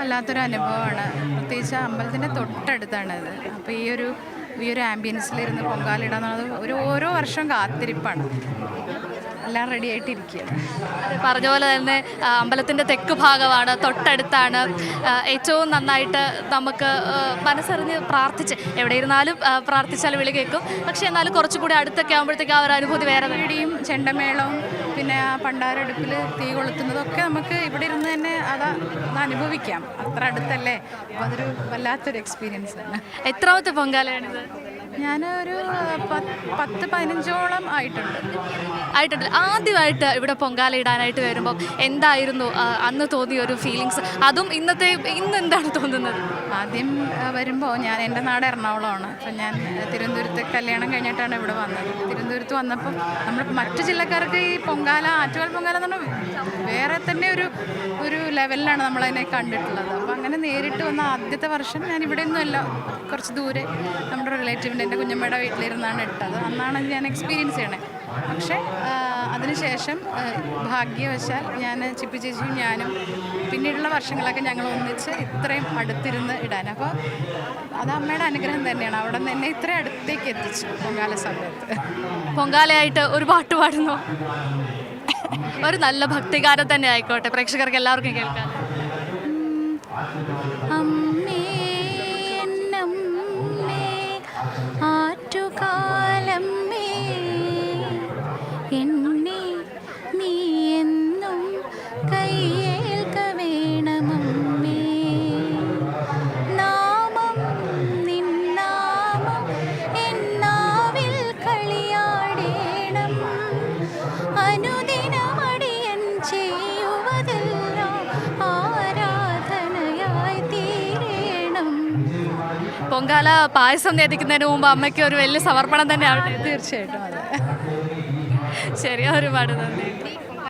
വല്ലാത്തൊരു അനുഭവമാണ് പ്രത്യേകിച്ച് അമ്പലത്തിന്റെ അമ്പലത്തിന്റെ തൊട്ടടുത്താണത് അപ്പോൾ ഈ ഒരു ഈ ഒരു ആംബിയൻസിലിരുന്ന് പൊങ്കാലിടാന്നുള്ളത് ഒരു ഓരോ വർഷം കാത്തിരിപ്പാണ്. എല്ലാം റെഡി ആയിട്ടിരിക്കുകയാണ്. അത് പറഞ്ഞ പോലെ തന്നെ അമ്പലത്തിന്റെ തെക്ക് ഭാഗമാണ് തൊട്ടടുത്താണ്. ഏറ്റവും നന്നായിട്ട് നമുക്ക് മനസ്സറിഞ്ഞ് പ്രാർത്ഥിച്ച് എവിടെ ഇരുന്നാലും പ്രാർത്ഥിച്ചാൽ വിളി കേൾക്കും. പക്ഷേ എന്നാലും കുറച്ചുകൂടി അടുത്തൊക്കെ ആകുമ്പോഴത്തേക്ക് ആ ഒരു അനുഭൂതി വേറെ വീടിയും ചെണ്ടമേളവും പിന്നെ ആ പണ്ടാരടുപ്പിൽ തീ കൊളുത്തുന്നതൊക്കെ നമുക്ക് ഇവിടെ ഇരുന്ന് തന്നെ അത് അത് അനുഭവിക്കാം. അത്ര അടുത്തല്ലേ? അപ്പോൾ അതൊരു വല്ലാത്തൊരു എക്സ്പീരിയൻസ് ആണ്. എത്രാമത്തെ പൊങ്കാലയാണിത്? ഞാൻ ഒരു പത്ത് പതിനഞ്ചോളം ആയിട്ടുണ്ട്. ആയിട്ടുണ്ട്. ആദ്യമായിട്ട് ഇവിടെ പൊങ്കാല ഇടാനായിട്ട് വരുമ്പോൾ എന്തായിരുന്നു അന്ന് തോന്നിയ ഒരു ഫീലിങ്സ് അതും ഇന്നത്തെ ഇന്ന് എന്താണ് തോന്നുന്നത്? ആദ്യം വരുമ്പോൾ ഞാൻ എന്റെ നാട് എറണാകുളമാണ്. അപ്പം ഞാൻ തിരുവനന്തപുരത്ത് കല്യാണം കഴിഞ്ഞിട്ടാണ് ഇവിടെ വന്നത്. തിരുവനന്തപുരത്ത് വന്നപ്പോൾ നമ്മൾ മറ്റു ജില്ലക്കാർക്ക് ഈ പൊങ്കാല ആറ്റുകാൽ പൊങ്കാല എന്ന് പറഞ്ഞാൽ വേറെ തന്നെ ഒരു ഒരു ലെവലിലാണ് നമ്മളതിനെ കണ്ടിട്ടുള്ളത്. അപ്പം അങ്ങനെ നേരിട്ട് വന്ന ആദ്യത്തെ വർഷം ഞാൻ ഇവിടെ ഒന്നുമല്ല കുറച്ച് ദൂരെ നമ്മുടെ റിലേറ്റീവിന്റെ എന്റെ കുഞ്ഞമ്മയുടെ വീട്ടിലിരുന്നാണ് ഇട്ടത്. അന്നാണ് ഞാൻ എക്സ്പീരിയൻസ് ചെയ്യണേ. പക്ഷേ അതിനുശേഷം ഭാഗ്യവശാൽ ഞാൻ ചിപ്പി ചേച്ചിയും ഞാനും പിന്നീടുള്ള വർഷങ്ങളൊക്കെ ഞങ്ങൾ ഒന്നിച്ച് ഇത്രയും അടുത്തിരുന്ന് ഇടാൻ. അപ്പോൾ അത് അമ്മയുടെ അനുഗ്രഹം തന്നെയാണ്. അവിടെ നിന്ന് എന്നെ ഇത്രയും അടുത്തേക്ക് എത്തിച്ചു പൊങ്കാല സമയത്ത്. പൊങ്കാലയായിട്ട് ഒരു പാട്ട് പാടുന്നു. ഒരു നല്ല ഭക്തിഗാനം തന്നെ ആയിക്കോട്ടെ. പ്രേക്ഷകർക്ക് എല്ലാവർക്കും കേൾക്കാം. നാമം കളിയാടേണം. തീരേണം. പൊങ്കാല പായസം നേദിക്കുന്നതിന് മുമ്പ് അമ്മയ്ക്ക് ഒരു വലിയ സമർപ്പണം തന്നെയാണ് തീർച്ചയായിട്ടും അതെ. ശരി ഒരുപാട് നന്ദി.